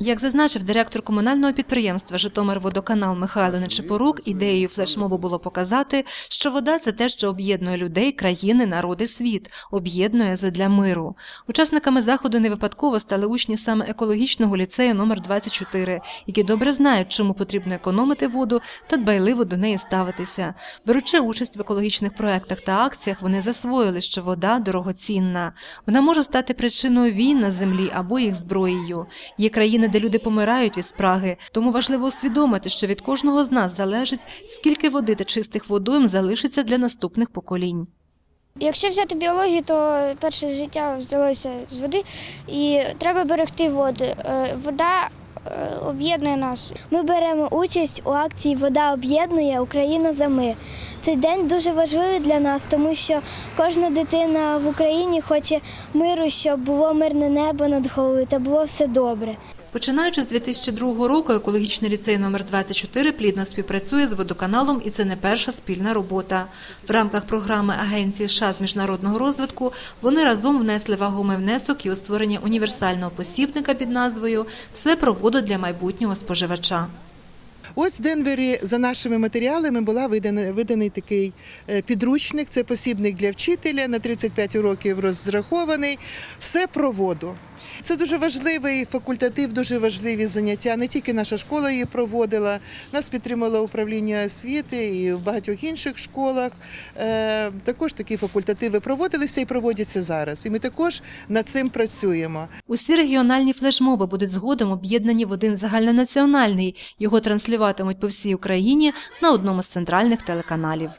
Як зазначив директор комунального підприємства Житомирводоканал Михайло Нечипорук, ідеєю флешмобу було показати, що вода це те, що об'єднує людей, країни, народи, світ, об'єднує задля миру. Учасниками заходу не випадково стали учні саме екологічного ліцею номер 24, які добре знають, чому потрібно економити воду та дбайливо до неї ставитися. Беручи участь в екологічних проектах та акціях, вони засвоїли, що вода дорогоцінна. Вона може стати причиною війн на землі або їх зброєю. Є країни, де люди помирають від спраги, тому важливо усвідомити, що від кожного з нас залежить, скільки води та чистих водойм залишиться для наступних поколінь. Якщо взяти біологію, то перше життя взялося з води, і треба берегти воду. Е, Вода е, об'єднує нас. Ми беремо участь у акції Вода об'єднує Україна за мир. Цей день дуже важливий для нас, тому що кожна дитина в Україні хоче миру, щоб було мирне небо над головою та було все добре. Починаючи з 2002 року, екологічний ліцей номер 24 плідно співпрацює з водоканалом, і це не перша спільна робота. В рамках програми Агенції США з міжнародного розвитку вони разом внесли вагомий внесок і у створення універсального посібника під назвою Все про воду для майбутнього споживача. Ось в Денвері за нашими матеріалами була видана, виданий такий е, підручник. Це посібник для вчителя на 35 років розрахований. Все про воду. Це дуже важливий факультатив, дуже важливі заняття. Не тільки наша школа її проводила, нас підтримало управління освіти і в багатьох інших школах. Е, Також такі факультативи проводилися і проводяться зараз. І ми також над цим працюємо. Усі регіональні флешмоби будуть згодом об'єднані в один загальнонаціональний. Його транслюватимуть по всій Україні на одному з центральних телеканалів.